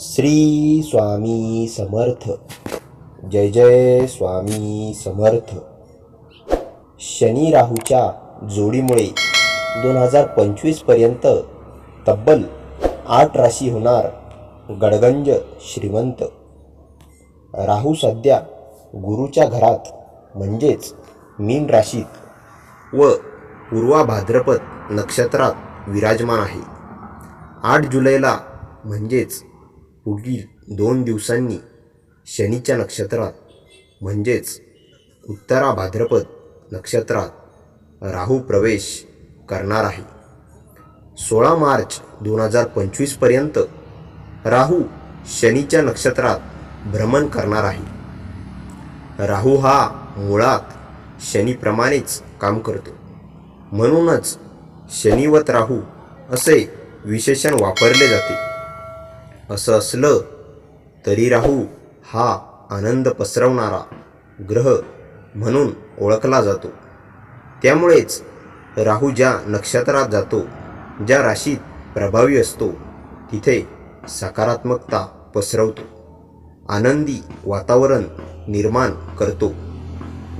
श्री स्वामी समर्थ. जय जय स्वामी समर्थ. शनी राहूच्या जोडीमुळे दोन हजार पंचवीसपर्यंत तब्बल आठ राशी होणार गडगंज श्रीमंत. राहू सध्या गुरुच्या घरात म्हणजेच मीन राशीत व पूर्वा भाद्रपद नक्षत्रात विराजमान आहे. आठ जुलैला म्हणजेच पुढील दोन दिवसांनी शनीच्या नक्षत्रात म्हणजेच उत्तरा भाद्रपद नक्षत्रात राहू प्रवेश करणार आहे. सोळा मार्च दोन हजार पंचवीसपर्यंत राहू शनीच्या नक्षत्रात भ्रमण करणार आहे. राहू हा मुळात शनीप्रमाणेच काम करतो. म्हणूनच शनिवत राहू असे विशेषण वापरले जाते. असं असलं तरी राहू हा आनंद पसरवणारा ग्रह म्हणून ओळखला जातो. त्यामुळेच राहू ज्या नक्षत्रात जातो ज्या राशीत प्रभावी असतो तिथे सकारात्मकता पसरवतो. आनंदी वातावरण निर्माण करतो.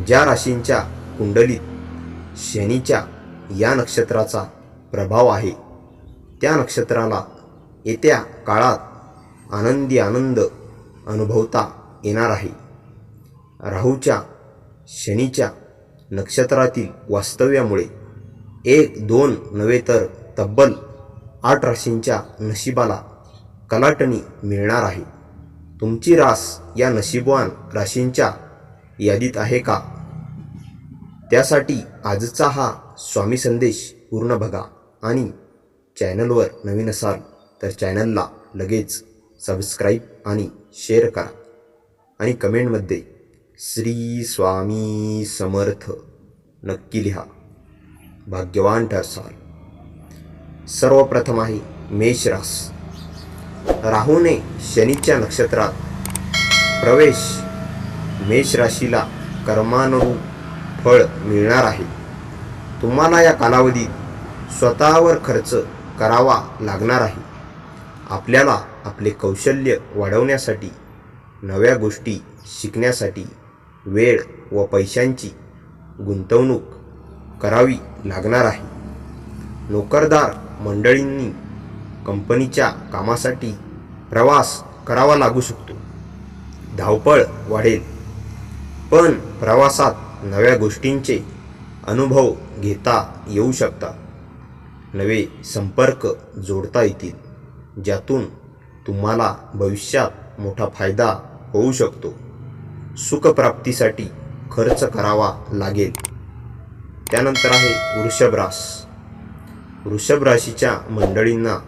ज्या राशींच्या कुंडलीत शनीच्या या नक्षत्राचा प्रभाव आहे त्या नक्षत्राला येत्या काळात आनंदी आनंद अनुभवता येणार आहे. राहूच्या शनीच्या नक्षत्रातील वास्तव्यामुळे एक दोन नव्हे तर तब्बल आठ राशींच्या नशिबाला कलाटणी मिळणार आहे. तुमची रास या नशीबवान राशींच्या यादीत आहे का? त्यासाठी आजचा हा स्वामी संदेश पूर्ण बघा आणि चॅनलवर नवीन असाल तर चॅनलला लगेच सबस्क्राईब आणि शेअर करा. आणि कमेंटमध्ये श्री स्वामी समर्थ नक्की लिहा. भाग्यवान ठरसाल सर्वप्रथम आहे मेष रास राहूने शनीच्या नक्षत्रात प्रवेश मेष राशीला कर्मानुरूप फळ मिळणार आहे. तुम्हाला या कालावधीत स्वतःवर खर्च करावा लागणार आहे. आपल्याला आपले कौशल्य वाढवण्यासाठी नव्या गोष्टी शिकण्यासाठी वेळ व पैशांची गुंतवणूक करावी लागणार आहे. नोकरदार मंडळींनी कंपनीच्या कामासाठी प्रवास करावा लागू शकतो. धावपळ वाढेल. पण प्रवासात नव्या गोष्टींचे अनुभव घेता येऊ शकतात. नवे संपर्क जोडता येतील ज्यातून तुम्हाला भविष्यात मोठा फायदा होऊ शकतो. सुखप्राप्तीसाठी खर्च करावा लागेल. त्यानंतर आहे वृषभ रास. वृषभ राशीच्या मंडळींना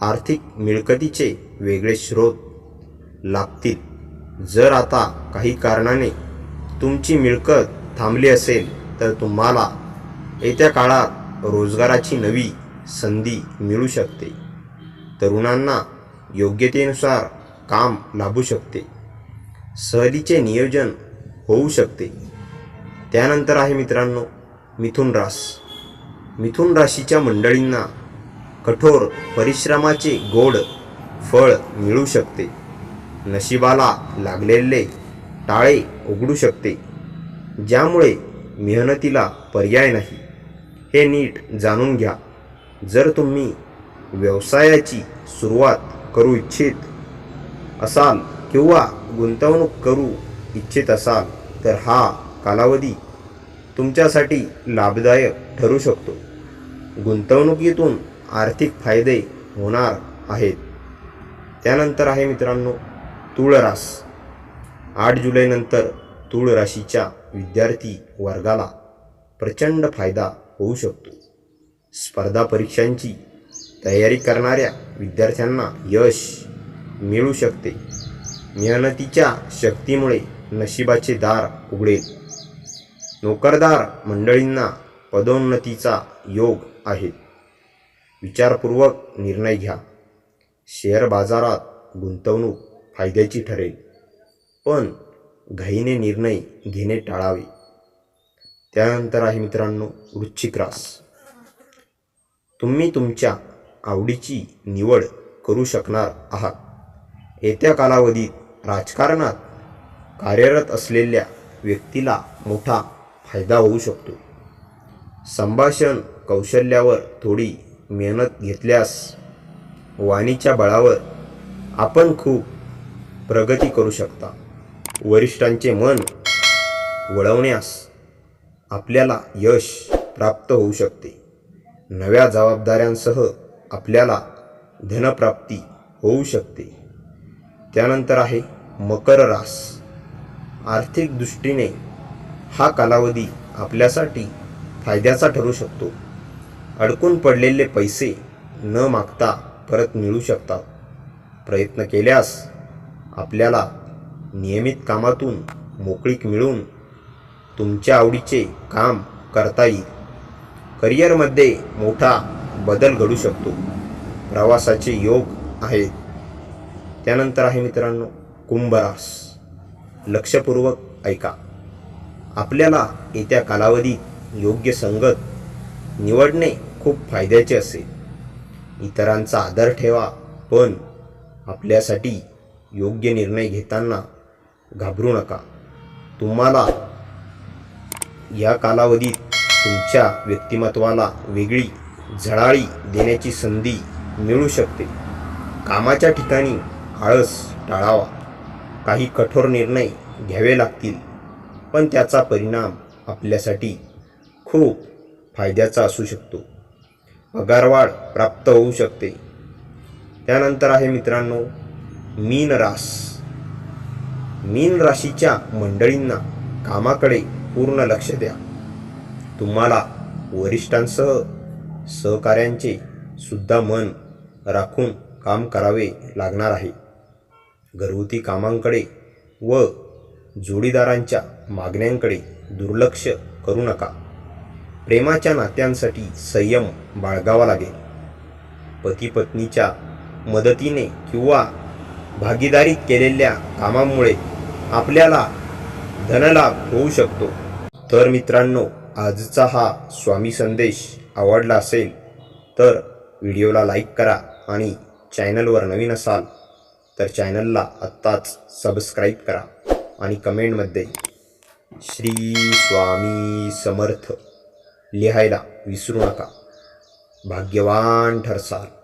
आर्थिक मिळकतीचे वेगळे स्रोत लागतील. जर आता काही कारणाने तुमची मिळकत थांबली असेल तर तुम्हाला येत्या काळात रोजगाराची नवी संधी मिळू शकते. तरुणांना योग्यतेनुसार काम लाभू शकते. सहलीचे नियोजन होऊ शकते. त्यानंतर आहे मित्रांनो मिथुन रास. मिथुन राशीच्या मंडळींना कठोर परिश्रमाचे गोड फळ मिळू शकते. नशिबाला लागलेले टाळे उघडू शकते. ज्यामुळे मेहनतीला पर्याय नाही. हे नीट जाणून घ्या. जर तुम्ही व्यवसायाची सुरुवात करू इच्छित असाल किंवा गुंतवणूक करू इच्छित असाल तर हा कालावधी तुमच्यासाठी लाभदायक ठरू शकतो. गुंतवणुकीतून आर्थिक फायदे होणार आहेत. त्यानंतर आहे मित्रांनो तुळरास. आठ जुलैनंतर तुळ राशीच्या विद्यार्थी वर्गाला प्रचंड फायदा होऊ शकतो. स्पर्धा परीक्षांची तयारी करणाऱ्या विद्यार्थ्यांना यश मिळू शकते. मेहनतीच्या शक्तीमुळे नशिबाचे दार उघडेल. नोकरदार मंडळींना पदोन्नतीचा योग आहे. विचारपूर्वक निर्णय घ्या. शेअर बाजारात गुंतवणूक फायद्याची ठरेल. पण घाईने निर्णय घेणे टाळावे. त्यानंतर आहे मित्रांनो वृश्चिक रास. तुम्ही तुमच्या आवडीची निवड करू शकणार आहात. येत्या कालावधीत राजकारणात कार्यरत असलेल्या व्यक्तीला मोठा फायदा होऊ शकतो. संभाषण कौशल्यावर थोडी मेहनत घेतल्यास वाणीच्या बळावर आपण खूप प्रगती करू शकता. वरिष्ठांचे मन वळवण्यास आपल्याला यश प्राप्त होऊ शकते. नव्या जबाबदाऱ्यांसह आपल्याला धनप्राप्ती होऊ शकते. त्यानंतर आहे मकर रास. आर्थिक दृष्टीने हा कालावधी आपल्यासाठी फायद्याचा ठरू शकतो. अडकून पडलेले पैसे न मागता परत मिळू शकतात. प्रयत्न केल्यास आपल्याला नियमित कामातून मोकळीक मिळून तुमच्या आवडीचे काम करता येईल. करिअरमध्ये मोठा बदल घडू शकतो. प्रवासाचे योग आहेत त्यानंतर आहे मित्रांनो कुंभरास. लक्षपूर्वक ऐका. आपल्याला येत्या कालावधीत योग्य संगत निवडणे खूप फायद्याचे असेल. इतरांचा आदर ठेवा पण आपल्यासाठी योग्य निर्णय घेताना घाबरू नका. तुम्हाला या कालावधीत तुमच्या व्यक्तिमत्वाला वेगळी झळाळी देण्याची संधी मिळू शकते. कामाच्या ठिकाणी आळस टाळावा. काही कठोर निर्णय घ्यावे लागतील पण त्याचा परिणाम आपल्यासाठी खूप फायद्याचा असू शकतो. पगारवाढ प्राप्त होऊ शकते. त्यानंतर आहे मित्रांनो मीन रास. मीन राशीच्या मंडळींना कामाकडे पूर्ण लक्ष द्या. तुम्हाला वरिष्ठांसह सहकाऱ्यांचे सुद्धा मन राखून काम करावे लागणार आहे. घरगुती कामांकडे व जोडीदारांच्या मागण्यांकडे दुर्लक्ष करू नका. प्रेमाच्या नात्यांसाठी संयम बाळगावा लागेल. पती पत्नीच्या मदतीने किंवा भागीदारीत केलेल्या कामामुळे आपल्याला धनलाभ होऊ शकतो. तर मित्रांनो आजचा हा स्वामी संदेश आवडला असेल तर व्हिडिओला लाईक करा आणि चॅनलवर नवीन असाल तर चॅनलला आत्ताच सबस्क्राईब करा आणि कमेंटमध्ये श्री स्वामी समर्थ लिहायला विसरू नका. भाग्यवान ठरसाल.